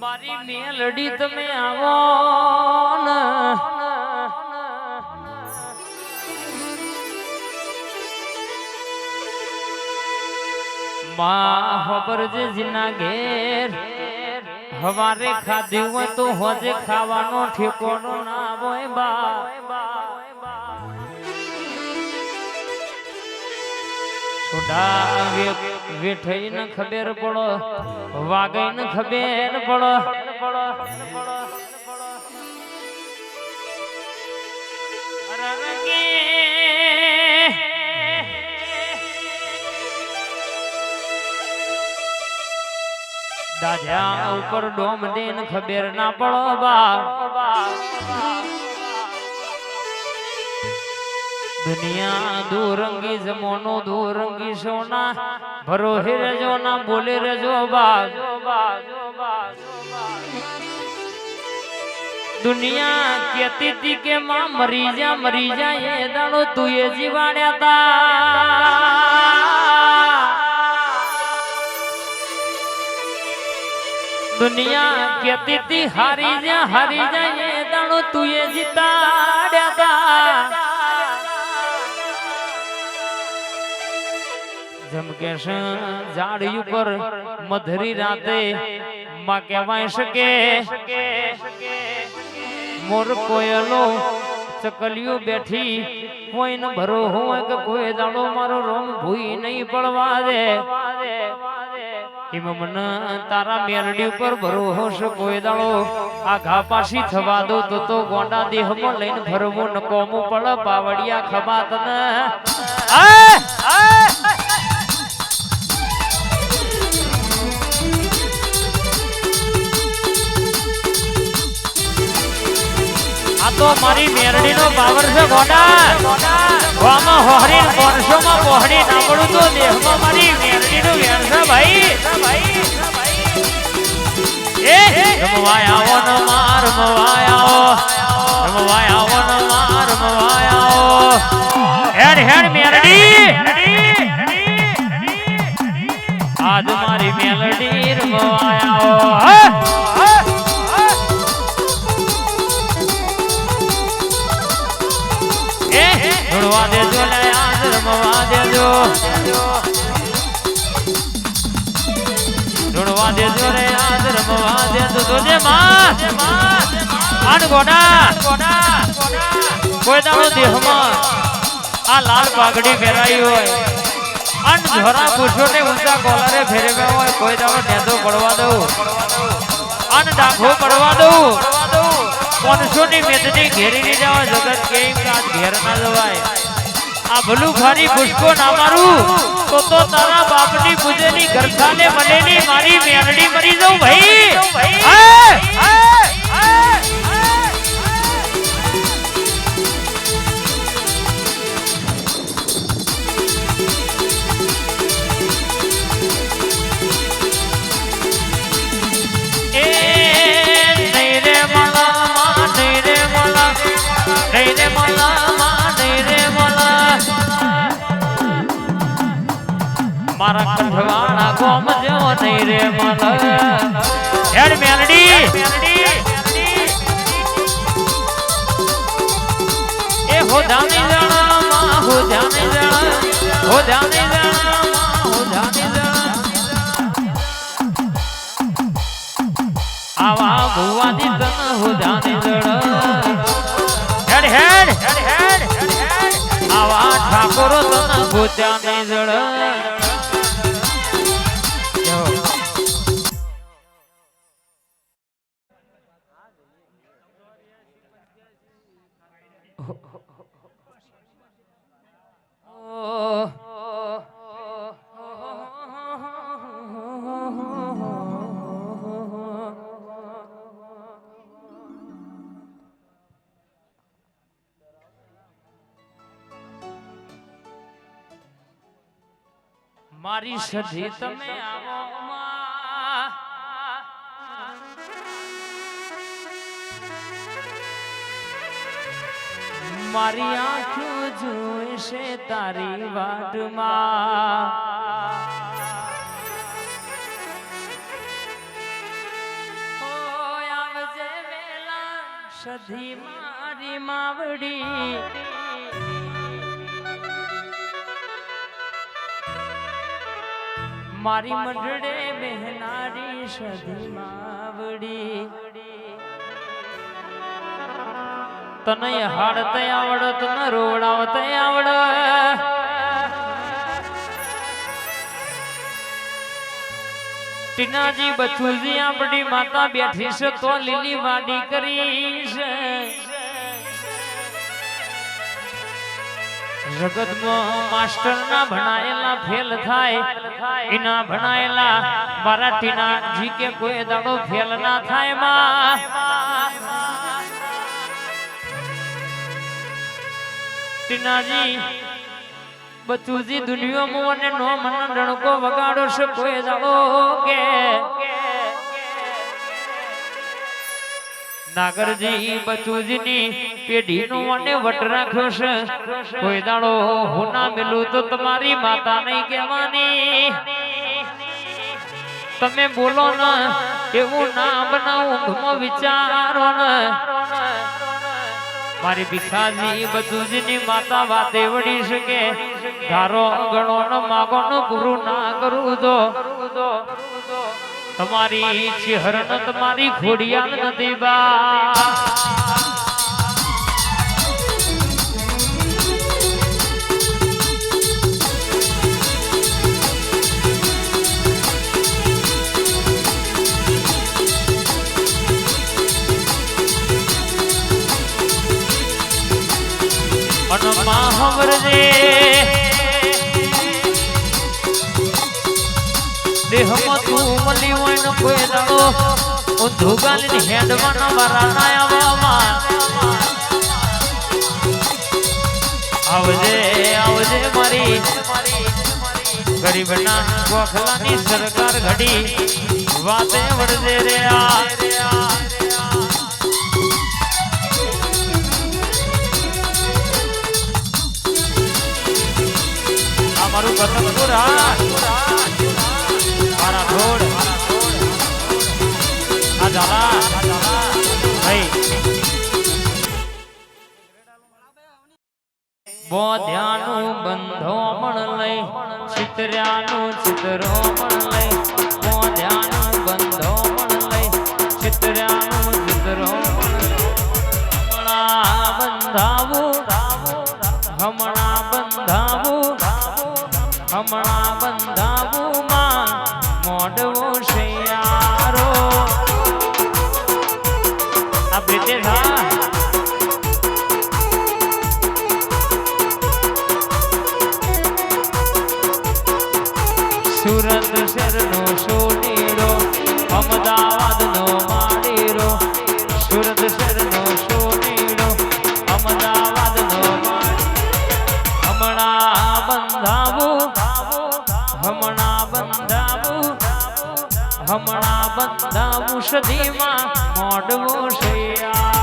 મારી મેલડી તમે આવો માં ખબર જે જીના ઘેર. હવારે ખાધ્યું તો હોજે ખાવાનો ઠેકોનો ના હોય બા વેઠઈ ને ખબર પડો, વાગઈ ને ખબર પડો. દાદા ઉપર ડોમ દેન ખબર ના પડો બા દુનિયા દોરંગી જમોનો દોરંગી સોના. ભરોહે રજો ના, બોલે રજો બાજ. દુનિયા કેતી તી કે માં મરી જા મરી જા, એ દાડો તું એ જીવાડ્યા તા. દુનિયા કેતી તી હારી જા હારી જા, એ દાડો તું એ જીતાડ્યા તા. જમકે છે, ઝાડ ઉપર મધરી રાતે માં કહેવાય શકે મોર કોયલો ચકલીઓ બેઠી કોઈ ન ભરો હોય કે કોઈ દાડો મારો રોમ ભૂઈ નહીં પડવા દે. એમ મને તારા મેરડી ઉપર ભરોસો કોઈ દાડો. આ ઘા પાછી થવા દો તો તો ગોંડા દેહમાં લઈને ભરવું ન કોમું પડ પાવડિયા ખબાત ને તો મારી મેરડી નો પાવર છે ગોડા ગોમાં હોહરી વર્ષોમાં પોહડી નામડું તો દેહમાં મારી મેરડી નું વેણ છે ભાઈ. એ રમવાય આવો. હેડ હેડ, મેરડી. ધૂળવા દેજો ને આજ રમવા દેજો. ધૂળવા દેજો રે આજ રમવા દેજો. તો જે માં. આન ગોડા. કોઈ દાડો દેહમાં આ લાલ પાઘડી ફેરાઈ હોય. અન ઝોરા પૂછો ને ઊંચા કોલરે ફેરવ્યા હોય, કોઈ દાડો નેદો પડવા દઉં. અન ડાઘો પડવા દઉં. પાંચસો ની મેદની ઘેરી ની જવા જગત કેમ કાજ ઘેર ના જવાય? આ ભલું ખારી પુષ્પો ના મારું તો તો તારા બાપની પૂજેની ગરખાને મલેની મારી મેરડી મરી જાઉં ભાઈ રે મારા કંઠવાળા ગોમ જેવો નહીં રે મન હેડ મેલડી. એ હો જાની જાણા માં હો જાની જાણા, હો જાની જાણા. આવા ભુવાની તન હો જાની જડ મારી સધી તમે આવો મારી આંખું જોઈશે તારી વાટમાં. સધી મારી માવડી. મારી મંડળે બહેનારી સધી માવડી તને હાડત આવડ, તને રોવડાવત આવડ. ટીનાજી બચુજી આપણી માતા બેઠી છે, તો લીલી વાડી કરી છે જગતમાં માસ્ટર ના ભણાયેલા ફેલ થાય, એના ભણાયેલા મારા જી કે કોઈ દાડો ફેલ ના થાયમાં બચુજી દુનિયામાં મને નો મન ડણકો વગાડો છે કોઈ દાડો કે. નાગરજી બચુજીની પેઢીનો મને વટ રાખ્યો છે કોઈ દાડો હું ના મિલું તો તમારી માતા નહીં કહેવાની. તમે બોલો ને, એવું ના બનાવું, ઊંઘમાં વિચારો ને. મારી ભિખાજી બચુજીની માતા વાતે વળી શકે ધારો ગણો ન, માગો નો, પૂરું ના કરું તો. તમારી ચહેર ન તમારી ખોડિયાલ નથી બા અનમાં મળી હોય ને કોઈ દાડો ઊંધું ગાલીને હેડવાના મારા ના આવવામાં. આવજે આવજે મારી. ગરીબના ગોખલાની સરકાર ઘડી. વાતે વળજે રે આ મારું કથન બોધ્યાનું બંધો મણ લઈ ચિત્ર્યાનું ચિત્રો મણ લઈ બોધ્યાનું બંધો મણ લઈ ચિત્ર્યાનું ચિત્રો હમણાં બંધાવું હમણાં બંધાવું હમણાં બંધાવું માં મોડવો પ્રીતેશ હા સુરત શહેરનો હમણાં બધા સદીમાં મોડવો શિયા